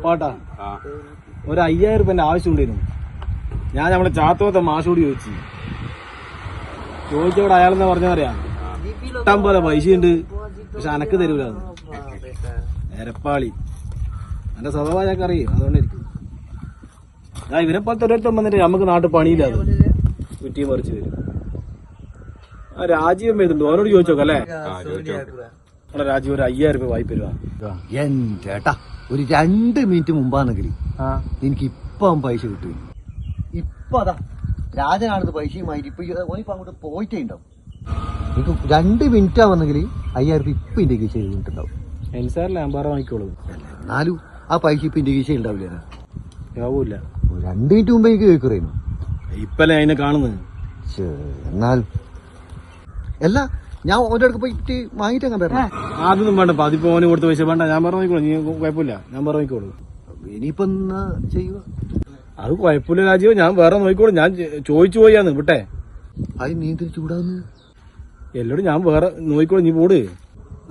അപ്പാട്ടാ ഒരു അയ്യായിരം രൂപ ആവശ്യം ഉണ്ടായിരുന്നു ഞാൻ നമ്മുടെ ചാത്തോത്തെ മാഷോട് ചോദിച്ചു. ചോദിച്ചവിടെ അയാളെന്താ പറഞ്ഞറിയാം പറയാ ഇഷ്ടം പോലെ പൈസ ഉണ്ട് പക്ഷെ അനക്ക് തരൂല എരപ്പാളി. എന്റെ സ്വഭാവം ഞാൻ അറിയും അതുകൊണ്ടായിരിക്കും. ഞാൻ ഇവരെ പോലത്തെ ഓരോരുത്തം വന്നിട്ട് നമുക്ക് നാട്ടിൽ പണിയില്ല അത്. കുറ്റിയും മറിച്ച് തരും. ആ രാജീവൻ വരുന്നുണ്ട് അവനോട് ചോദിച്ചോക്കല്ലേ രാജീവ് ഒരു അയ്യായിരം രൂപ വായ്പ തരുവാ. എന്റേട്ടാ ഒരു രണ്ട് മിനിറ്റ് മുമ്പാണെങ്കിൽ എനിക്ക് ഇപ്പം പൈസ കിട്ടും. ഇപ്പൊ അതാ രാജനാണത് പൈസയുമായി ഇപ്പൊ ഓനിപ്പോ അങ്ങോട്ട് പോയിട്ടേ ഉണ്ടാവും എനിക്ക് രണ്ട് മിനിറ്റ് ആവുന്നെങ്കിൽ അയ്യായിരം രൂപ ഇപ്പൊ എന്റെ കീശ വാങ്ങിക്കോളൂ. എന്നാലും ആ പൈസ ഇപ്പൊ എന്റെ കീശ ഉണ്ടാവില്ല രണ്ട് മിനിറ്റ് മുമ്പ് എനിക്ക് കേൾക്കുറേനു ഇപ്പല്ലേ അതിനെ കാണുന്നത്? എന്നാൽ അല്ല ഞാൻ ഓരോ പോയിട്ട് വാങ്ങിട്ട് അങ്ങനെ തരണം ആദ്യമൊന്നും വേണ്ട. അതിപ്പോ ഓന് കൊടുത്ത പൈസ വേണ്ട. ഞാൻ പറഞ്ഞു നീ കുഴപ്പമില്ല. ഞാൻ പറഞ്ഞു നോക്കിക്കോളൂ ഇനിയിപ്പോ എന്നാ ചെയ്യുക? അത് കുഴപ്പമില്ല രാജീവ്. ഞാൻ വേറെ നോക്കിക്കോളൂ. ഞാൻ ചോദിച്ചു പോയാന്ന് വിട്ടെ. അത് നീ എന്തിനു ചൂടാന്ന്? എല്ലോടും ഞാൻ വേറെ നോക്കിക്കോളൂ. നീ പോട്.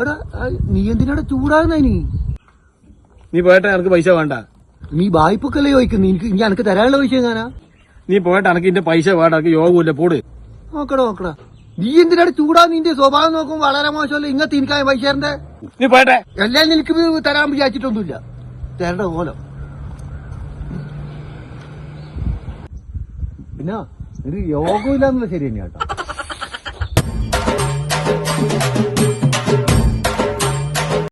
എടാ നീ എന്തിനാടാ ചൂടാകുന്ന നീ നീ പോയിട്ട്. എനിക്ക് പൈസ വേണ്ട. നീ വായ്പക്കല്ലേ ചോദിക്കുന്നു? എനിക്ക് ഇനി എനിക്ക് തരാനുള്ള പൈസ എങ്ങാനാ? നീ പോയിട്ട്. എനിക്ക് ഇന്റെ പൈസ വേണ്ട. എനിക്ക് യോഗമില്ല പോട്. നോക്കടാ നോക്കടാ. നീ എന്തിനാണ് ചൂടാ നിന്റെ സ്വഭാവം നോക്കും വളരെ മോശമല്ല? ഇങ്ങനത്തെ എനിക്കായ വൈശേറിന്റെ നീ പോട്ടെ എല്ലാം നിനക്ക് തരാൻ വിചാരിച്ചിട്ടൊന്നുമില്ല. തരണ്ട ഓലോ പിന്നെ ഒരു യോഗമില്ലാന്നുള്ള ശരി തന്നെയാട്ടോ